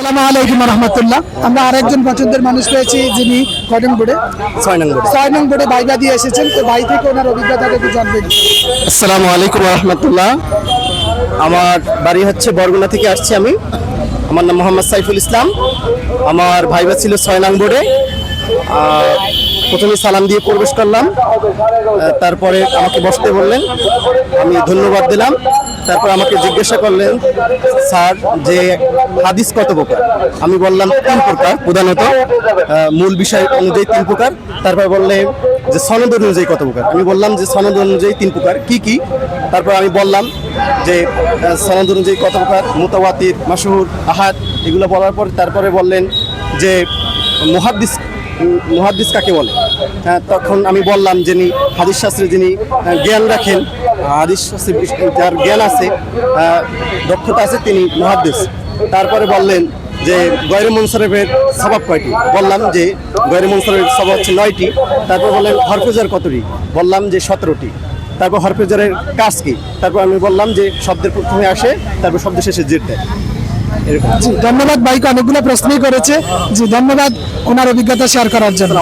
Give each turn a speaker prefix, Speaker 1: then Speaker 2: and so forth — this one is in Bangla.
Speaker 1: সালামু আলাইকুম রহমতুল্লাহ। আমরা আরেকজন পছন্দের মানুষ পেয়েছি যিনি বোর্ডে?
Speaker 2: ছয় নম্বর
Speaker 1: ছয় নং বোর্ডে বাইবা দিয়ে এসেছেন তো বাই থেকে ওনার অভিজ্ঞতাটা একটু জানবেন।
Speaker 2: আসসালামু আলাইকুম রহমতুল্লাহ। আমার বাড়ি হচ্ছে বরগুনা থেকে আসছি আমি। আমার নাম মোহাম্মদ সাইফুল ইসলাম। আমার ভাইবা ছিল ছয় নং বোর্ডে। আহ, প্রথমে সালাম দিয়ে প্রবেশ করলাম। তারপরে আমাকে বসতে বললেন। আমি ধন্যবাদ দিলাম। তারপর আমাকে জিজ্ঞাসা করলেন স্যার যে হাদিস কত প্রকার? আমি বললাম তিন প্রকার প্রধানত। মূল বিষয় অনুযায়ী তিন প্রকার। তারপর বললেন যে সনদ অনুযায়ী কত প্রকার? আমি বললাম যে সনদ অনুযায়ী তিন প্রকার। কি কি? তারপর আমি বললাম যে সনদ অনুযায়ী কত প্রকার? মোতাবাতির মাসুর আহাদ এগুলো বলার পর তারপরে বললেন যে মুহাদ্দিস উম, মুহাদ্দিস কাকে বলে? হ্যাঁ, তখন আমি বললাম যিনি হাদিস শাস্ত্রে যিনি জ্ঞান রাখেন হাদিস শাস্ত্রে যার জ্ঞান আছে আহ, দক্ষতা আছে তিনি মুহাদ্দিস। তারপরে বললেন যে গয়রে মনসরেফের স্বভাব কয়টি? বললাম যে গয়রে মনসরেফের স্বভাব হচ্ছে নয়টি। তারপর বললেন হরফেজার কতটি? বললাম যে সতেরোটি। তারপর হরফেজারের কাজ কি? তারপর আমি বললাম যে শব্দের প্রথমে আসে তারপর শব্দ শেষে জের দেয়।
Speaker 1: ধন্যবাদ ভাইকে অনেকগুলো প্রশ্নই করেছে। জি ধন্যবাদ ওনার অভিজ্ঞতা শেয়ার করার জন্য।